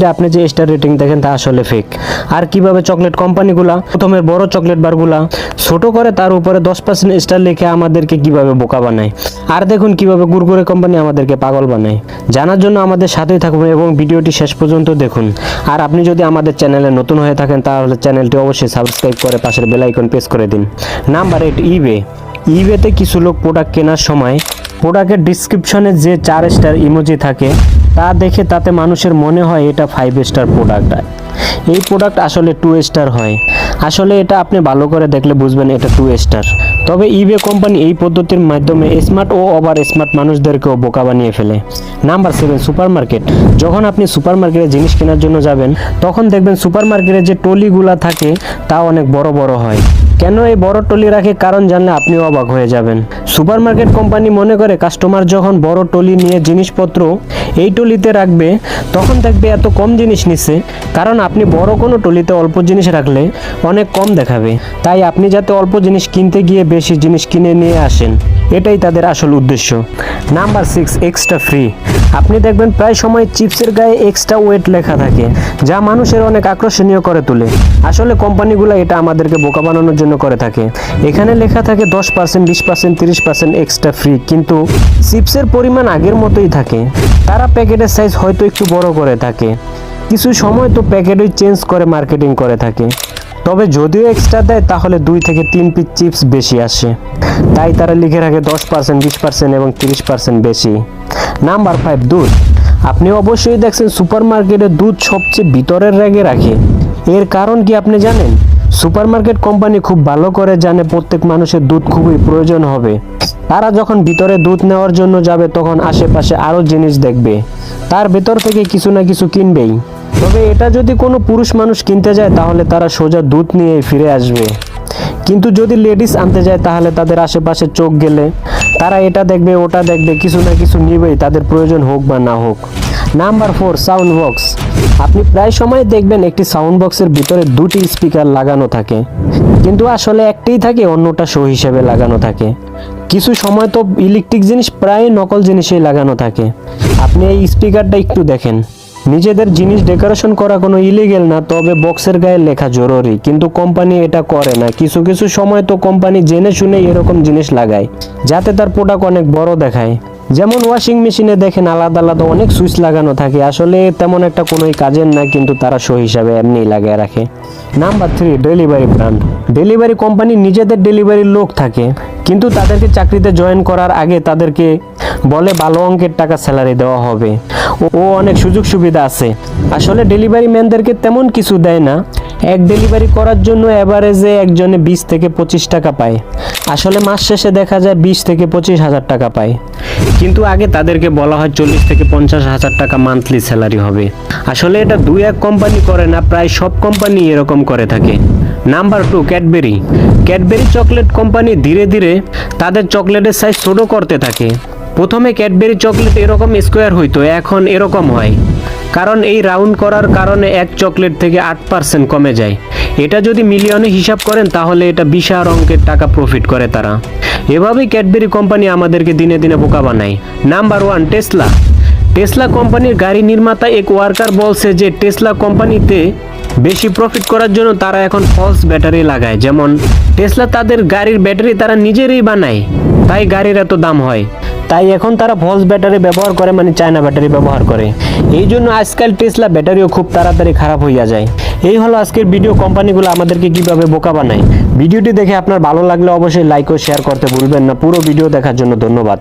যে আপনি যে স্টার রেটিং দেখেন তা আসলে ফেক আর কীভাবে চকলেট কোম্পানিগুলা প্রথমে বড় চকলেট বারগুলা ছোট করে তার উপরে দশ পার্সেন্ট স্টার লিখে আমাদেরকে কীভাবে বোকা বানায়? আর দেখুন কীভাবে গুরগুরে কোম্পানি আমাদেরকে পাগল বানায়। জানার জন্য আমাদের সাথেই থাকুন এবং ভিডিওটি শেষ পর্যন্ত দেখুন। আর আপনি যদি আমাদের চ্যানেলে নতুন হয়ে থাকেন, তাহলে চ্যানেলটি অবশ্যই সাবস্ক্রাইব করে পাশের বেল আইকন প্রেস করে দিন। নাম্বার এইট ইবে ইবেতে কিছু লোক প্রোডাক্ট কেনার সময় প্রোডাক্টের ডিসক্রিপশনে যে চার স্টার ইমোজি থাকে তা দেখে তাতে মানুষের মনে হয় এটা ফাইভ স্টার প্রোডাক্ট এই প্রোডাক্ট আসলে টু স্টার হয়। আসলে এটা আপনি ভালো করে দেখলে বুঝবেন এটা টু স্টার তবে ইবে কোম্পানি এই পদ্ধতির মাধ্যমে স্মার্ট ও ওভার স্মার্ট মানুষদেরকেও বোকা বানিয়ে ফেলে। নাম্বার সেভেন সুপার মার্কেট যখন আপনি সুপার মার্কেটে জিনিস কেনার জন্য যাবেন, তখন দেখবেন সুপার মার্কেটে যে টলিগুলা থাকে, তা অনেক বড় বড় হয়। কেন এই বড় টলি রাখে? কারণ জানলে আপনিও অবাক হয়ে যাবেন। সুপারমার্কেট কোম্পানি মনে করে কাস্টমার যখন বড় টলি নিয়ে জিনিসপত্র এই টলিতে রাখবে, তখন দেখবে এত কম জিনিস নিচ্ছে, কারণ আপনি বড় কোনো টলিতে অল্প জিনিস রাখলে অনেক কম দেখাবে। তাই আপনি যাতে অল্প জিনিস কিনতে গিয়ে বেশি জিনিস কিনে নিয়ে আসেন। এটাই তাদের আসল উদ্দেশ্য। নাম্বার সিক্স এক্সট্রা ফ্রি আপনি দেখবেন প্রায় সময় চিপসের গায়ে এক্সট্রা ওয়েট লেখা থাকে, যা মানুষের অনেক আকর্ষণীয় করে তোলে। আসলে কোম্পানিগুলো এটা আমাদেরকে বোকা বানানোর জন্য করে থাকে। এখানে লেখা থাকে দশ পার্সেন্ট বিশ পার্সেন্ট তিরিশ পার্সেন্ট এক্সট্রা ফ্রি কিন্তু চিপসের পরিমাণ আগের মতোই থাকে। তারা প্যাকেটের সাইজ হয়তো একটু বড় করে থাকে। কিছু সময় তো প্যাকেটই চেঞ্জ করে মার্কেটিং করে থাকে। তবে যদিও এক্সট্রা দেয়, তাহলে দুই থেকে তিন পিস চিপস বেশি আসে। তাই তারা লিখে রাখে দশ পার্সেন্ট বিশ পার্সেন্ট এবং তিরিশ পার্সেন্ট বেশি। নাম্বার ফাইভ দুধ। আপনি অবশ্যই দেখছেন সুপার মার্কেটে দুধ সবচেয়ে ভিতরের র্যাগে রাখে। এর কারণ কি আপনি জানেন? সুপারমার্কেট কোম্পানি খুব ভালো করে জানে প্রত্যেক মানুষের দুধ খুবই প্রয়োজন হবে। তারা যখন ভিতরে দুধ নেওয়ার জন্য যাবে, তখন আশেপাশে আরও জিনিস দেখবে। তার ভেতর থেকে কিছু না কিছু কিনবেই। তবে এটা যদি কোনো পুরুষ মানুষ কিনতে যায়, তাহলে তারা সোজা দুধ নিয়ে ফিরে আসবে। কিন্তু যদি লেডিস আনতে যায়, তাহলে তাদের আশেপাশে চোখ গেলে, তারা এটা দেখবে, ওটা দেখবে, কিছু না কিছু নিবেই, তাদের প্রয়োজন হোক বা না হোক। Number four, sound box. আপনি প্রায় সময় দেখবেন একটি সাউন্ড বক্সের ভিতরে দুটি স্পিকার লাগানো থাকে। কিন্তু আসলে একটিই থাকে, অন্যটা শো হিসেবে লাগানো থাকে। কিছু সময় তো ইলেকট্রিক জিনিস, প্রায় নকল জিনিসেই লাগানো থাকে। আপনি এই স্পিকারটা একটু দেখেন। নিজেদের জিনিস ডেকোরেশন করা কোনো ইলিগেল না, তবে বক্সের গায়ে লেখা জরুরি। কিন্তু কোম্পানি এটা করে না। কিছু কিছু সময় তো কোম্পানি জেনে শুনে এরকম জিনিস লাগায়, যাতে তার প্রোডাক্ট অনেক বড় দেখায়। যেমন ওয়াশিং মেশিনে দেখেন আলাদা আলাদা অনেক সুইচ লাগানো থাকে। আসলে তেমন একটা কোনোই কাজের না কিন্তু তারা শো হিসাবে এমনি লাগিয়ে রাখে। Number three delivery brand delivery company নিজেদের ডেলিভারির লোক থাকে, কিন্তু তাদেরকে চাকরিতে জয়েন করার আগে তাদেরকে বলে ভালো অঙ্কের টাকা স্যালারি দেওয়া হবে। ও- অনেক সুযোগ সুবিধা আছে। আসলে ডেলিভারি ম্যানদেরকে তেমন কিছু দেয় না। এক ডেলিভারি করার জন্য অ্যাভারেজে একজনে বিশ থেকে পঁচিশ টাকা পায়। আসলে মাস শেষে দেখা যায় বিশ থেকে পঁচিশ হাজার টাকা পায়। কিন্তু আগে তাদেরকে বলা হয় চল্লিশ থেকে পঞ্চাশ হাজার টাকা মান্থলি স্যালারি হবে। আসলে এটা দুই এক কোম্পানি করে না, প্রায় সব কোম্পানি এরকম করে থাকে। Number two Cadbury Cadbury chocolate company ধীরে ধীরে তাদের চকলেটের সাইজ ছোট করতে থাকে। প্রথমে ক্যাডবেরি চকলেট এরকম স্কোয়ার হইতো, এখন এরকম হয়। কারণ এই রাউন্ড করার কারণে এক চকলেট থেকে আট পার্সেন্ট কমে যায়। এটা যদি মিলিয়নে হিসাব করেন, তাহলে এটা বিশাল অঙ্কের টাকা প্রফিট করে তারা। এভাবেই ক্যাডবেরি কোম্পানি আমাদেরকে দিনে দিনে বোকা বানায়। নাম্বার ওয়ান টেসলা টেসলা কোম্পানির গাড়ি নির্মাতা এক ওয়ার্কার বলছে যে টেসলা কোম্পানিতে বেশি প্রফিট করার জন্য তারা এখন ফলস ব্যাটারি লাগায়। যেমন টেসলা তাদের গাড়ির ব্যাটারি তারা নিজেরই বানায়। তাই গাড়ির এত দাম হয়। তাই এখন তারা ফলস ব্যাটারি ব্যবহার করে মানে চায়না ব্যাটারি ব্যবহার করে। এই জন্য আজকাল টেসলা ব্যাটারিও খুব তাড়াতাড়ি খারাপ হইয়া যায়। এই হলো আজকের ভিডিও কোম্পানিগুলো আমাদেরকে কীভাবে বোকা বানায়। ভিডিওটি দেখে আপনার ভালো লাগলে অবশ্যই লাইক ও শেয়ার করতে ভুলবেন না। পুরো ভিডিও দেখার জন্য ধন্যবাদ।